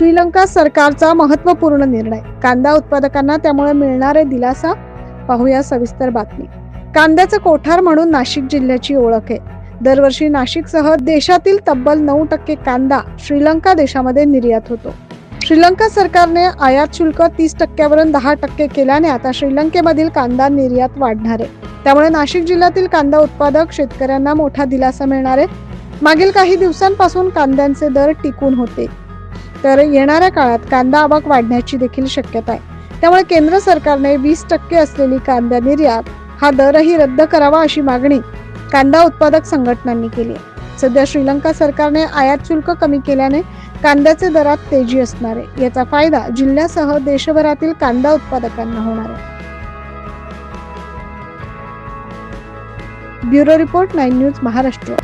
श्रीलंका सरकारचा महत्त्वपूर्ण निर्णय. कांदा उत्पादकांना त्यामुळे मिळणारे दिलासा पाहूया सविस्तर बातमी. कांद्याचं कोठार म्हणून नाशिक जिल्ह्याची ओळख आहे. दरवर्षी नाशिकसह देशातील तब्बल नऊ टक्के कांदा श्रीलंका देशामध्ये निर्यात होतो. श्रीलंका सरकारने आयात शुल्क तीस टक्क्यावरून दहा टक्के केल्याने आता श्रीलंकेमधील कांदा निर्यात वाढणार आहे. त्यामुळे नाशिक जिल्ह्यातील कांदा उत्पादक शेतकऱ्यांना मोठा दिलासा मिळणार आहे. मागील काही दिवसांपासून कांद्यांचे दर टिकून होते. तर येणाऱ्या काळात कांदा आवक वाढण्याची देखील शक्यता आहे. त्यामुळे केंद्र सरकारने वीस टक्के असलेली कांदा निर्यात हा दरही रद्द करावा अशी मागणी कांदा उत्पादक संघटनांनी केली आहे. सध्या श्रीलंका सरकारने आयात शुल्क कमी केल्याने कांद्याचे दरात तेजी असणार आहे. याचा फायदा जिल्ह्यासह देशभरातील कांदा उत्पादकांना होणार आहे. Bureau report nine news Maharashtra.